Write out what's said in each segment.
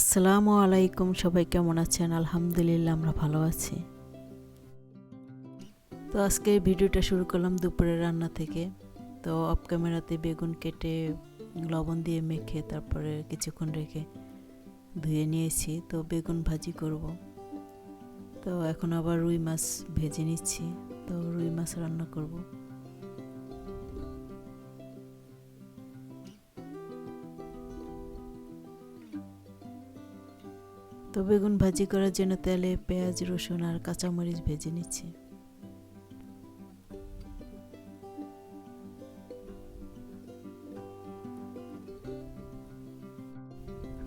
আসসালামু আলাইকুম, সবাই কেমন আছেন? আলহামদুলিল্লাহ, আমরা ভালো আছি। তো আজকে ভিডিওটা শুরু করলাম দুপুরের রান্না থেকে। তো অফ ক্যামেরাতে বেগুন কেটে, লবণ দিয়ে মেখে, তারপরে কিছুক্ষণ রেখে ধুয়ে নিয়েছি। তো বেগুন ভাজি করব। তো এখন আবার রুই মাছ ভেজে নিচ্ছি। তো রুই মাছ রান্না করব। বেগুন ভাজি করার জন্য তেলে পেঁয়াজ, রসুন আর কাঁচামরিচ ভেজে নিচ্ছি।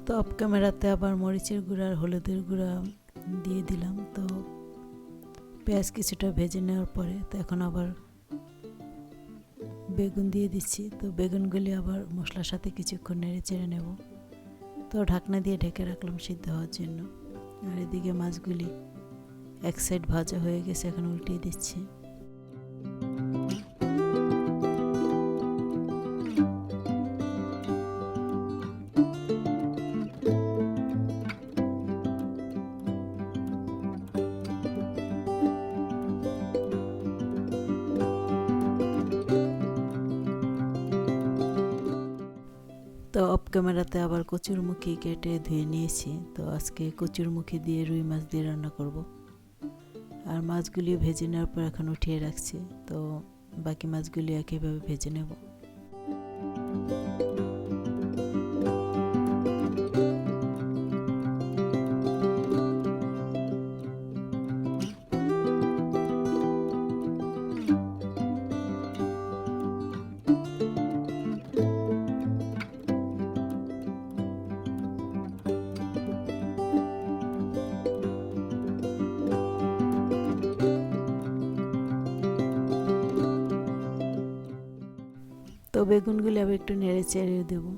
তো অফ ক্যামেরাতে আবার মরিচের গুঁড়া আর হলুদের গুঁড়া দিয়ে দিলাম। তো পেঁয়াজ কিছুটা ভেজে নেওয়ার পরে তো এখন আবার বেগুন দিয়ে দিচ্ছি। তো বেগুনগুলি আবার মশলার সাথে কিছুক্ষণ নেড়ে চেড়ে নেব। তো ঢাকনা দিয়ে ঢেকে রাখলাম সিদ্ধ হওয়ার জন্য। আর এদিকে মাছগুলি এক সাইড ভাজা হয়ে গেছে, এখন উল্টিয়ে দিচ্ছি। ক্যামেরাতে আবার কচুরমুখী কেটে ধুয়ে নিয়েছি। তো আজকে কচুরমুখী দিয়ে রুই মাছ দিয়ে রান্না করব। আর মাছগুলি ভেজে নেওয়ার পর এখন উঠিয়ে রাখছি। তো বাকি মাছগুলি একইভাবে ভেজে নেব। বেগুনগুলি আবার একটু নেড়ে চেড়ে দেবো।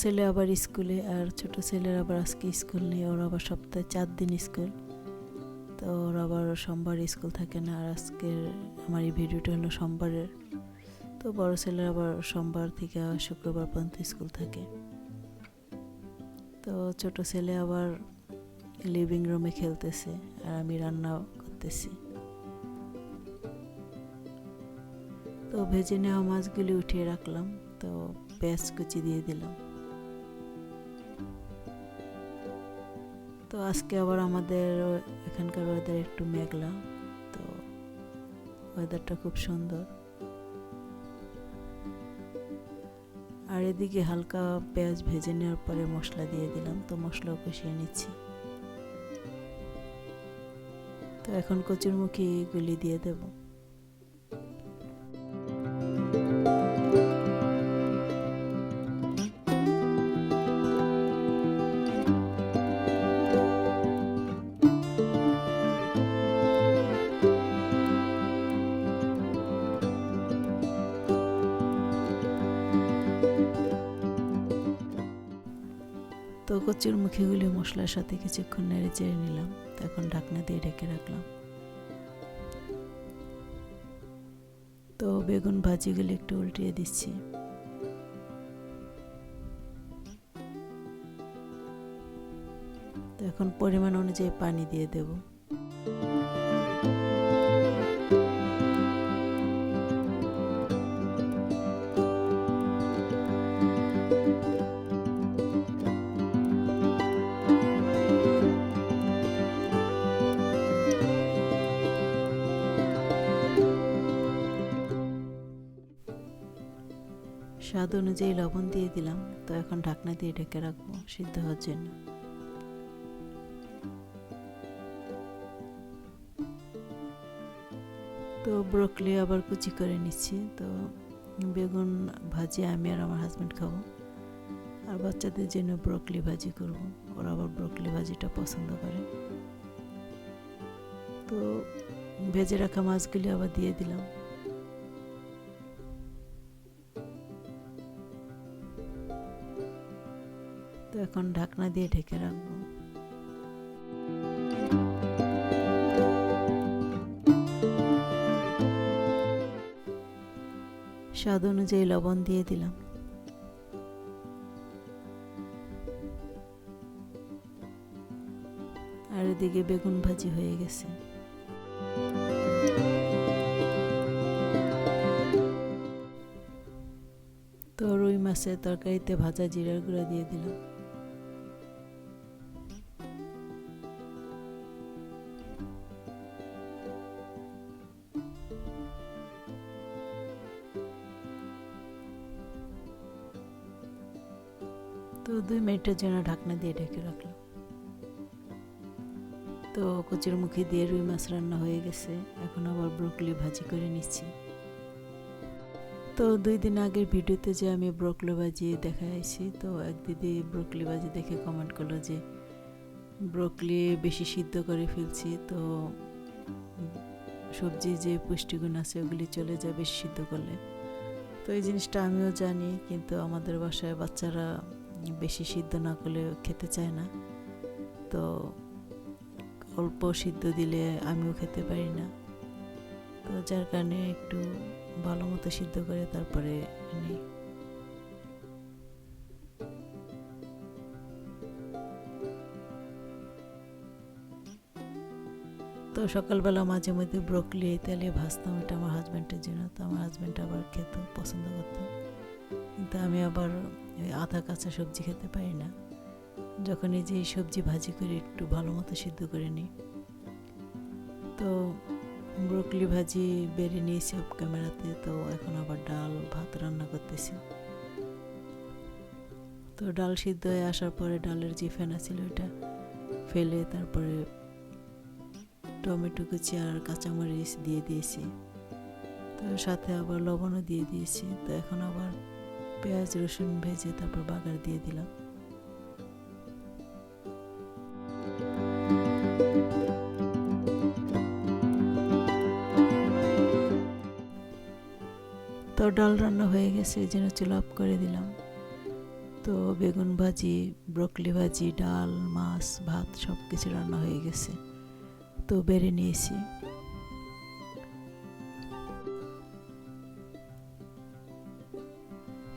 ছেলে আবার স্কুলে আর ছোট ছেলের আবার আজকে স্কুল নেই, ওর আবার সপ্তাহে চার দিন স্কুল। তো ওর আবার সোমবার স্কুল থাকে না আর আজকের আমার এই ভিডিওটা হলো সোমবারের। তো বড় ছেলের আবার সোমবার থেকে শুক্রবার পর্যন্ত স্কুল থাকে। তো ছোট ছেলে আবার লিভিং রুমে খেলতেছে আর আমি রান্না করতেছি। তো ভেজে নেওয়া মাছগুলি উঠিয়ে রাখলাম, তো পেঁয়াজ কুচি দিয়ে দিলাম। তো আজকে আবার আমাদের এখানকার ওয়েদার একটু মেঘলা, তো ওয়েদারটা খুব সুন্দর। আর এদিকে হালকা পেঁয়াজ ভেজে নেওয়ার পরে মশলা দিয়ে দিলাম, তো মশলাও কষিয়ে নিচ্ছি। তো এখন কচুরমুখী গুলি দিয়ে দেবো। তো মুখে মুখিগুলি মশলার সাথে কিছুক্ষণ নেড়ে চেড়ে নিলাম। তখন ঢাকনা দিয়ে ঢেকে রাখলাম। তো বেগুন ভাজিগুলি একটু উল্টিয়ে দিচ্ছি। তো এখন পরিমাণ অনুযায়ী পানি দিয়ে দেবো। অনুযায়ী লবণ দিয়ে দিলাম। তো এখন ঢাকনা দিয়ে ঢেকে রাখব, সিদ্ধ হওয়ার জন্য। তো ব্রকলি আবার কুচি করে নিচ্ছি। তো বেগুন ভাজি আমি আর আমার হাজব্যান্ড খাব। আর বাচ্চাদের জন্য ব্রকলি ভাজি করব। ওরা আবার ব্রকলি ভাজিটা পছন্দ করে। তো ভেজে রাখা মাছগুলি আবার দিয়ে দিলাম। এখন ঢাকনা দিয়ে ঢেকে রাখব। স্বাদ অনুযায়ী লবণ দিয়ে দিলাম। আর এদিকে বেগুন ভাজি হয়ে গেছে। তো রুই মাছের তরকারিতে ভাজা জিরার গুঁড়া দিয়ে দিলাম। তো দুই মিনিটের জন্য ঢাকনা দিয়ে ঢেকে রাখলাম তো কচুর মুখি দিয়ে রুই মাছ রান্না হয়ে গেছে। এখন আবার ব্রোকলি ভাজি করে নিচ্ছি। তো দুই দিন আগের ভিডিওতে যে আমি ব্রোকলি ভাজি দেখাইছি, তো এক দিদি ব্রোকলি ভাজি দেখে কমেন্ট করল যে, ব্রোকলি বেশি সিদ্ধ করে ফেলছি, তো সবজি যে পুষ্টিগুণ আছে ওগুলি চলে যায় বেশি সিদ্ধ করলে। তো এই জিনিসটা আমিও জানি, কিন্তু আমাদের বাসায় বাচ্চারা বেশি সিদ্ধ না করলে খেতে চায় না। তো অল্প সিদ্ধ দিলে আমিও খেতে পারি না। তো যার কারণে একটু ভালো মতো সিদ্ধ করে তারপরে নিই তো সকালবেলা মাঝে মধ্যে ব্রকলি তেলে ভাজতাম। এটা আমার হাজব্যান্ডের জন্য। তো আমার হাজব্যান্ড আবার খেত পছন্দ করত। কিন্তু আমি আবার আধা কাঁচা সবজি খেতে পারি না। যখন এই যে সবজি ভাজি করে একটু ভালো মতো সিদ্ধ করে নিই। তো ব্রকলি ভাজি বেড়ে নিয়েছি অফ ক্যামেরাতে তো এখন আবার ডাল ভাত রান্না করতেছি। তো ডাল সিদ্ধ হয়ে আসার পরে ডালের যে ফেনা ছিল ওইটা ফেলে তারপরে টমেটো কুচি আর কাঁচামরিচ দিয়ে দিয়েছি। তো সাথে আবার লবণও দিয়ে দিয়েছি। তো এখন আবার পেঁয়াজ, রসুন ভেজে তারপর বাগার দিয়ে দিলাম। তো ডাল রান্না হয়ে গেছে, এই জন্য চুলা করে দিলাম। তো বেগুন ভাজি, ব্রকলি ভাজি, ডাল, মাছ, ভাত সব কিছু রান্না হয়ে গেছে। তো বেড়ে নিয়েছি।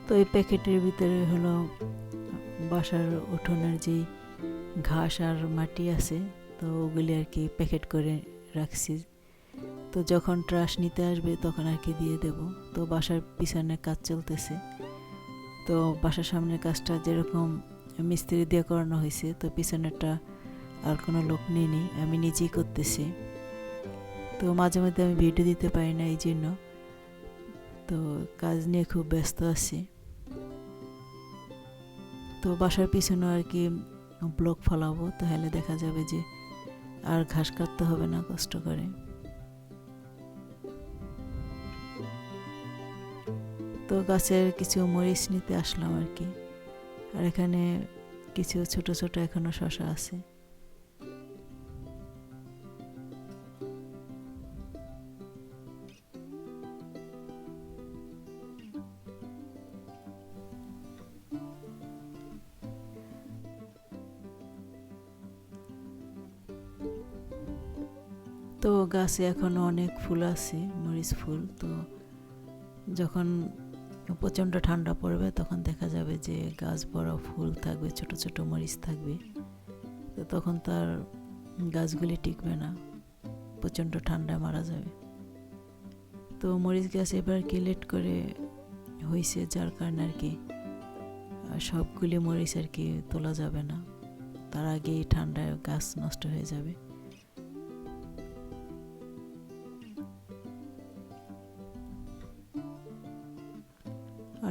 তো এই প্যাকেটের ভিতরে হলো বাসার উঠোনের যেই ঘাস আর মাটি আছে, তো ওগুলি আর কি প্যাকেট করে রাখছি। তো যখন ট্রাশ নিতে আসবে তখন আর কি দিয়ে দেব। তো বাসার পিছনে কাজ চলতেছে। তো বাসার সামনের কাজটা যেরকম মিস্ত্রি দিয়ে করানো হয়েছে, তো পিছনেরটা আর কোনো লোক নেই আমি নিজেই করতেছি। তো মাঝে মধ্যে আমি ভিডিও দিতে পারি না এই জন্য তো কাজ নিয়ে খুব ব্যস্ত আছি। তো বাসার পিছনে আর কি ব্লক ফলাবো, তাহলে দেখা যাবে যে আর ঘাস কাটতে হবে না কষ্ট করে। তো গাছের কিছু মরিচ নিতে আসলাম আর কি। আর এখানে কিছু ছোট ছোট এখনও শশা আছে। তো গাছে এখনও অনেক ফুল আছে, মরিচ ফুল। তো যখন প্রচণ্ড ঠান্ডা পড়বে, তখন দেখা যাবে যে গাছ বড় ফুল থাকবে, ছোট ছোট মরিচ থাকবে। তো তখন তার গাছগুলি টিকবে না, প্রচণ্ড ঠান্ডায় মারা যাবে। তো মরিচ গাছ এবার কি লেট করে হয়েছে যার কারণে আর কি সবগুলি মরিচ আর কি তোলা যাবে না। তার আগেই ঠান্ডায় গাছ নষ্ট হয়ে যাবে।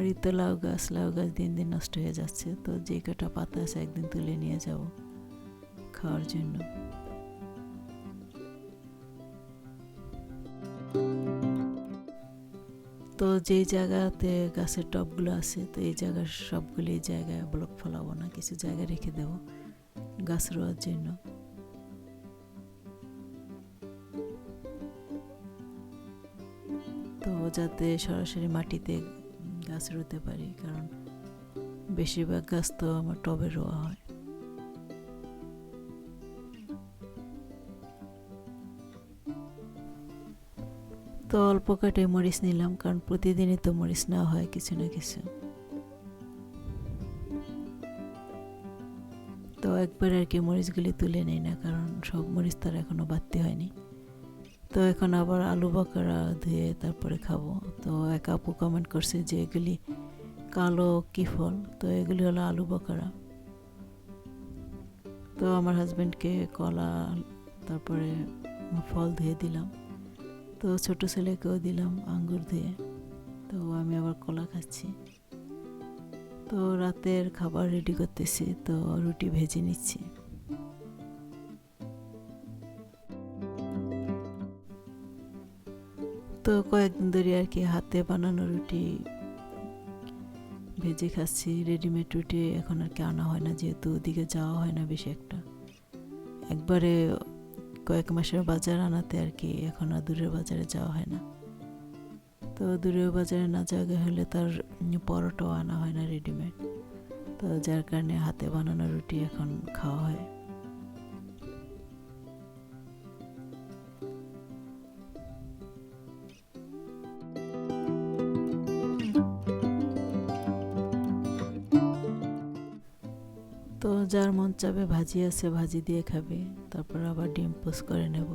আর এই তো লাউ গাছ লাউ গাছ দিন দিন নষ্ট হয়ে যাচ্ছে, তো যে কটা পাতা আছে একদিন তুলে নিয়ে যাব খাওয়ার জন্য। তো যেই জায়গাতে গাছের টবগুলো আছে, তো এই জায়গার সবগুলি জায়গায় ব্লক ফলাবো না, কিছু জায়গা রেখে দেব গাছ রোয়ার জন্য। তো যাতে সরাসরি মাটিতে গাছ রুতে পারি, কারণ বেশিরভাগ গাছ তো আমার টবে রোয়া হয়। তো অল্প কাটে মরিচ নিলাম, কারণ প্রতিদিনই তো মরিচ নেওয়া হয় কিছু না কিছু। তো একবার আর কি মরিচগুলি তুলে নেই না, কারণ সব মরিচ তার এখনও বাড়তি হয়নি। তো এখন আবার আলু বকরা ধুয়ে তারপরে খাব। তো এক আপু কমেন্ট করছে যে এগুলি কালো কি ফল তো এগুলি হলো আলু বকরা। তো আমার হাজব্যান্ডকে কলা, তারপরে ফল ধুয়ে দিলাম। তো ছোট ছেলেকেও দিলাম আঙ্গুর ধুয়ে। তো আমি আবার কলা খাচ্ছি। তো রাতের খাবার রেডি করতেছি, তো রুটি ভেজে নিচ্ছি। তো কয়েকদিন ধরে আর কি হাতে বানানো রুটি, ভেজে খাচ্ছি রেডিমেড রুটি এখন আর কি আনা হয় না, যেহেতু ওদিকে যাওয়া হয় না বেশি একটা। একবারে কয়েক মাসের বাজার আনাতে আর কি এখন আর দূরের বাজারে যাওয়া হয় না। তো দূরের বাজারে না যাওয়া হলে তার পরোটাও আনা হয় না রেডিমেড তো যার কারণে হাতে বানানো রুটি এখন খাওয়া হয়। চাবে ভাজি আছে, ভাজি দিয়ে খাবে। তারপর আবার ডিম পোস করে নেব।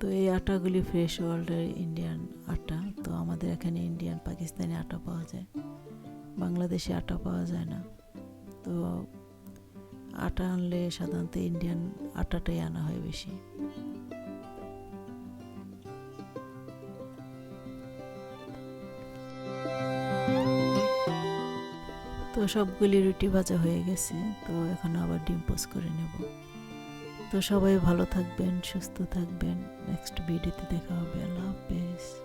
তো এই আটাগুলি ফ্রেশ ওয়ার্ল্ডের ইন্ডিয়ান আটা। তো আমাদের এখানে ইন্ডিয়ান পাকিস্তানি আটা পাওয়া যায়। বাংলাদেশে আটা পাওয়া যায় না। তো আটা আনলে সাধারণত ইন্ডিয়ান আটাটাই আনা হয় বেশি। তো সবগুলি রুটি ভাজা হয়ে গেছে, তো এখন আবার ডিম পোস করে নেব। তো সবাই ভালো থাকবেন, সুস্থ থাকবেন। নেক্সট ভিডিওতে দেখা হবে। আল্লাহ হাফেজ।